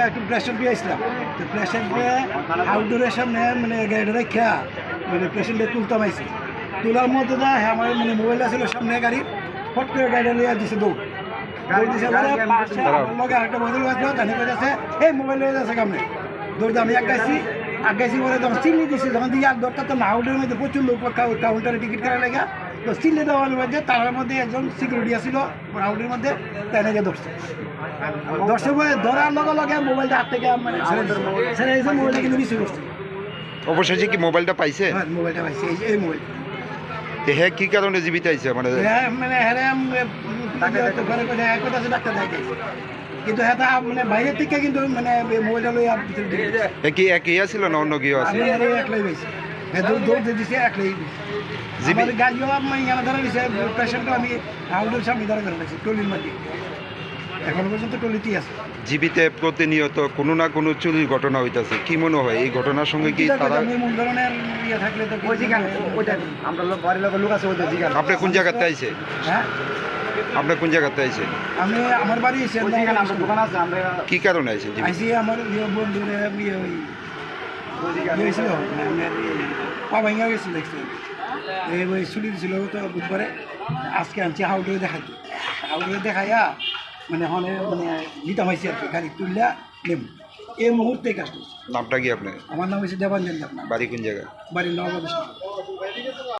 একটু প্রেশার দিয়ে আসলাম। তো প্রেশার দিয়ে আউটডোরের সামনে মানে গাড়িটা রেখা মানে পেশেন্টে তুলতাম আইসি তোলার মধ্যে না হ্যাঁ আমার মানে মোবাইলটা ছিল সামনে গাড়ি ফট করে গাড়িটা লিয়ে দিছে দৌড়। দৌড় দিছে আমার লগে আরেকটা বদল আসলো জানি করে আছে এই মোবাইল লয়ে যাচ্ছে কামনে দৌড় আমি আগাইছি আগাইছি বলে যখন চিল্লি দিছি যখন দিয়ে এক দরটা তো আউটের মধ্যে প্রচুর লোক কাউ- কাউন্টারে টিকিট করা লেগে তো চিল্লি দেওয়ার মধ্যে তার মধ্যে একজন সিকিউরিটি আসছিল আউটের মধ্যে তাই নাকি ধরছে। ধরছে বলে ধরার লগে লগে মোবাইলটা হাত থেকে মানে ছেড়ে দিয়েছে মোবাইলটা কিন্তু রিসিভ করছে অবশেষে কি মোবাইলটা পাইছে? হ্যাঁ মোবাইলটা পাইছে এই এই মোবাইল। তে হ্যাঁ কি কারণে জীবিত আইছে মানে? হ্যাঁ মানে হ্যাঁ তো ঘরে করে এক কথা আছে ডাক্তার দেখাইছে। কিন্তু হ্যাঁ তা মানে বাইরের থেকে কিন্তু মানে মোবাইলটা লই কি একই আছিল না অন্য কেউ আছে আমি একলাই পাইছি। হ্যাঁ দৌড় দৌড় দিয়ে দিছে একলাই আমার গাড়িও আমি এখানে ধরে দিছে পেশেন্টও আমি আউটের সামনে ধরে ধরে রাখছি টলির মধ্যে। এখন পর্যন্ত টলিতেই আছে। জীবিতে প্রতিনিয়ত কোনো না কোনো চুরির ঘটনা হইতাছে। কি মনে হয়? এই ঘটনার সঙ্গে কি তারা ধরনের ইয়ে থাকলে তো ওই যেখানে ওইটা আমরা লোক বাড়ির লোকের লোক আছে ওইটা জিগান আপনি কোন জায়গাতে আইছে হ্যাঁ? আপনি কোন জায়গাতে আইছে আমি আমার বাড়ি এসে যেখানে দোকান আছে আমরা কি কারণে আইছে জীবিত? আইসি আমার ইয়ে বন্ধুরে হয়েছিল পা ভাঙা গেছিল দেখছি এই ওই চুলি দিছিল তো বুধবারে। আজকে আনছি হাউডে দেখাইছি হাউডে দেখাইয়া মানে হলে মানে নিতাম হয়েছে আর কি গাড়ি তুললা নেব এই মুহূর্তে কাজ নামটা কি আপনার? আমার নাম হচ্ছে দেবাঞ্জন দেবনাথ। বাড়ি কোন জায়গায়? বাড়ি নবাব